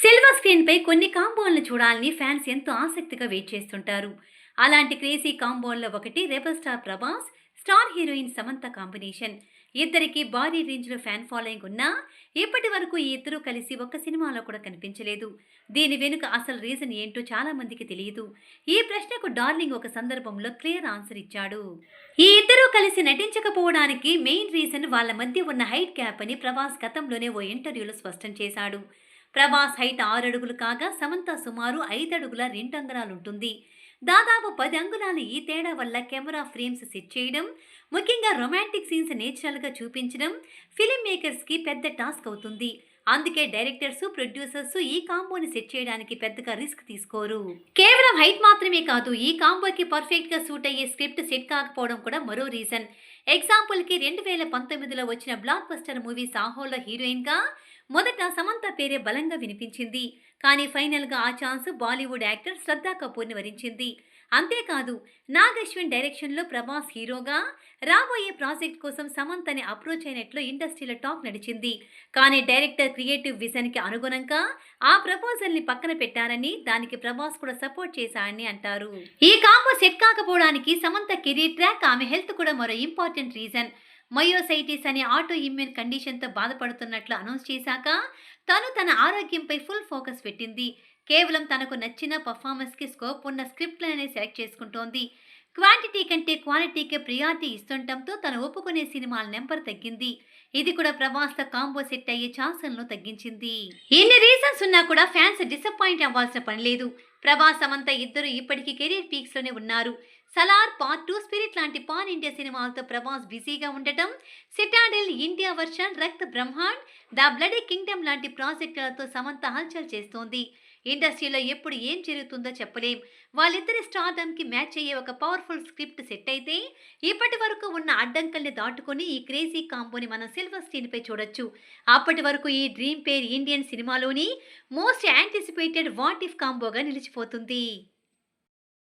Silver స్క్రీన్పై కొన్ని కాంబోలను చూడాలని ఫ్యాన్స్ ఎంతో ఆసక్తిగా వెయిట్ చేస్తుంటారు. అలాంటి క్రేజీ కాంబోల్లో ఒకటి rebel star Prabhas star heroine Samantha combination. ఇద్దరికి భారీ రేంజ్లో ఫ్యాన్ ఫాలోయింగ్ ఉన్నా ఇప్పటి వరకు ఈ ఇద్దరూ కలిసి ఒక్క సినిమాలో కూడా కనిపించలేదు. దీని వెనుక అసలు రీజన్ ఏంటో చాలా మందికి తెలియదు. ఈ ప్రశ్నకు డార్లింగ్ ఒక సందర్భంలో క్లియర్ ఆన్సర్ ఇచ్చాడు. ఈ ఇద్దరూ కలిసి నటించకపోవడానికి మెయిన్ రీజన్ వాళ్ళ మధ్య ఉన్న హైట్ గ్యాప్ అని ప్రభాస్ గతంలోనే ఓ ఇంటర్వ్యూలో స్పష్టం చేశాడు. ప్రభాస్ హైట్ ఆరు అడుగులు కాగా సమంత సుమారు ఐదు అడుగుల రెండు అంగుళాలు ఉంటుంది దాదాపు పది అంగుళాల ఈ తేడా వల్ల కెమెరా ఫ్రేమ్స్ సెట్ చేయడం ముఖ్యంగా రొమాంటిక్ సీన్స్ నేచురల్గా చూపించడం ఫిలిం మేకర్స్కి పెద్ద టాస్క్ అవుతుంది. అందుకే డైరెక్టర్స్ ప్రొడ్యూసర్స్ ఈ కాంబోని సెట్ చేయడానికి పెద్దగా రిస్క్ తీసుకోరు. కేవలం హైట్ మాత్రమే కాదు ఈ కాంబోకి పర్ఫెక్ట్గా సూట్ అయ్యే స్క్రిప్ట్ సెట్ కాకపోవడం కూడా మరో రీజన్. ఎగ్జాంపుల్కి రెండు వేల పంతొమ్మిదిలో వచ్చిన బ్లాక్ బస్టర్ మూవీ సాహోలో హీరోయిన్గా మొదట సమంత పేరే బలంగా వినిపించింది. కానీ ఫైనల్గా ఆ ఛాన్స్ బాలీవుడ్ యాక్టర్ శ్రద్ధా కపూర్ని వరించింది. అంతేకాదు నాగశ్విన్ డైరెక్షన్లో ప్రభాస్ హీరోగా రాబోయే ప్రాజెక్ట్ కోసం సమంతని అప్రోచ్ అయినట్లు ఇండస్ట్రీలో టాక్ నడిచింది. కానీ డైరెక్టర్ క్రియేటివ్ విజన్కి అనుగుణంగా ఆ ప్రపోజల్ని పక్కన పెట్టారని దానికి ప్రభాస్ కూడా సపోర్ట్ చేశారని అంటారు. ఈ కాంబో సెట్ కాకపోవడానికి సమంత కెరీర్ ట్రాక్ ఆమె హెల్త్ కూడా మరో ఇంపార్టెంట్ రీజన్. మయోసైటిస్ అనే ఆటో ఇమ్యూన్ కండిషన్తో బాధపడుతున్నట్లు అనౌన్స్ చేశాక తను తన ఆరోగ్యంపై ఫుల్ ఫోకస్ పెట్టింది. కేవలం తనకు నచ్చిన పర్ఫార్మెన్స్కి స్కోప్ ఉన్న స్క్రిప్ట్లనే సెలెక్ట్ చేసుకుంటోంది. క్వాంటిటీ కంటే క్వాలిటీకే ప్రియారిటీ ఇస్తుండటంతో తను ఒప్పుకునే సినిమాల నెంబర్ తగ్గింది. ఇది కూడా ప్రభాస్తో కాంబో సెట్ అయ్యే ఛాన్సులను తగ్గించింది. ఎన్ని రీజన్స్ ఉన్నా కూడా ఫ్యాన్స్ డిసప్పాయింట్ అవ్వాల్సిన పని లేదు. ప్రభాస్ సమంత ఇద్దరు ఇప్పటికీ కెరీర్ పీక్స్లోనే ఉన్నారు. సలార్ పార్ట్ టూ స్పిరిట్ లాంటి పాన్ ఇండియా సినిమాలతో ప్రభాస్ బిజీగా ఉండటం Citadel India version Rakt Brahmand the bloody kingdom లాంటి ప్రాజెక్టులతో సమంత హల్చల్ చేస్తోంది. ఇండస్ట్రీలో ఎప్పుడు ఏం జరుగుతుందో చెప్పలేం. వాళ్ళిద్దరి స్టార్డమ్కి మ్యాచ్ అయ్యే ఒక పవర్ఫుల్ స్క్రిప్ట్ సెట్ అయితే ఇప్పటి వరకు ఉన్న అడ్డంకల్ని దాటుకొని ఈ క్రేజీ కాంబోని మనం సిల్వర్ స్క్రీన్పై చూడొచ్చు. అప్పటి వరకు ఈ డ్రీమ్ పేర్ ఇండియన్ సినిమాలోని మోస్ట్ యాంటిసిపేటెడ్ వాట్ ఇఫ్ కాంబోగా నిలిచిపోతుంది.